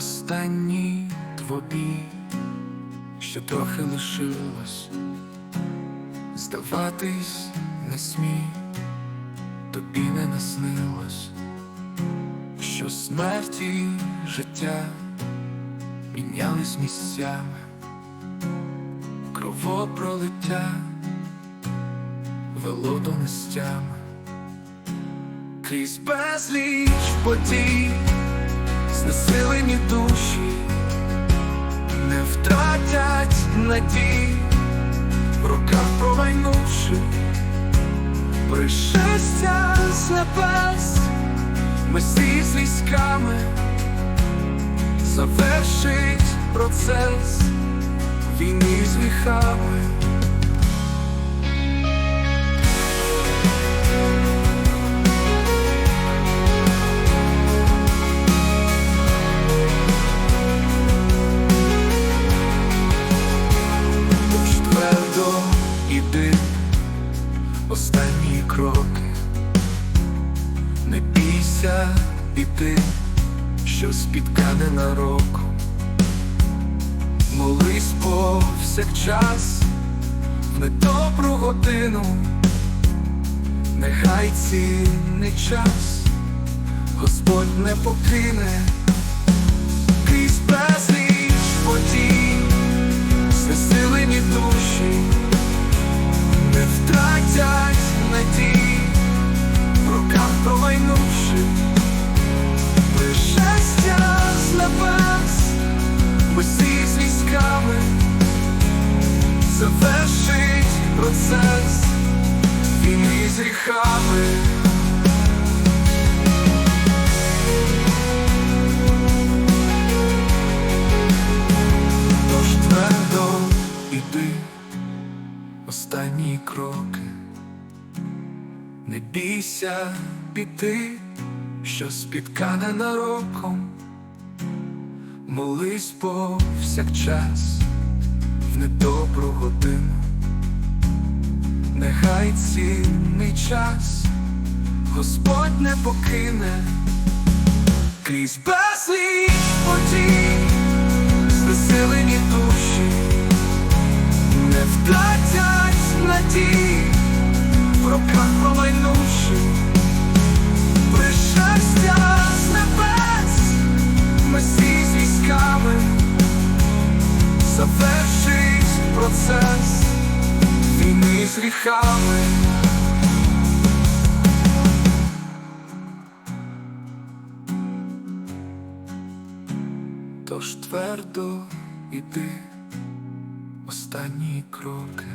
останні твої, що трохи лишилось, здаватись не смій, тобі не наснилось, що смерті життя мінялись місцями, кровопролиття вело до нестями, крізь безліч подій, знесилені душі, не втратять надій, в руках промайнувши, пришестя з небес, Месій з військами, завершить процес війни з гріхами. Твердо іди. Останні кроки, не бійся піти, що спіткане на року. Молись повсякчас в недобру годину, нехай цінний час Господь не покине процес. Війни з гріхами. Тож твердо іди останні кроки, не бійся піти, що спіткане нароком, молись повсякчас в недобру годину, нехай цінний час Господь не покине. Крізь безліч подій знесилені душі, не втратять надій, в руках промайнувши, пришестя з небес, Месій з військами, завершить процес з гріхами. Тож твердо іди останні кроки.